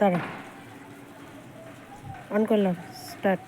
দাঁড়া। অন করলাম স্টার্ট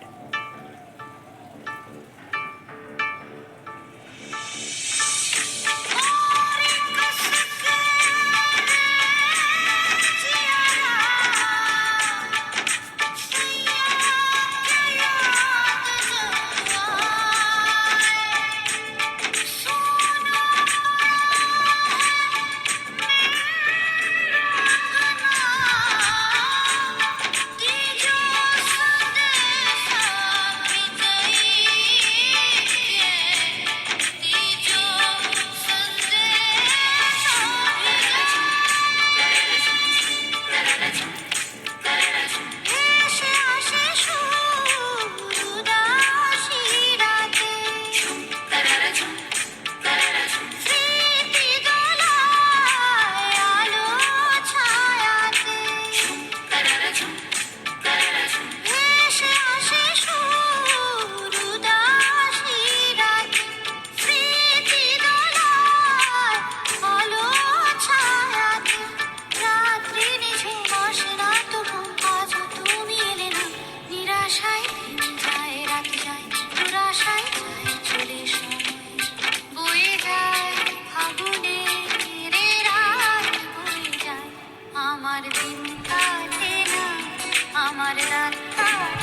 আমার দিন কাটে না আমার রাত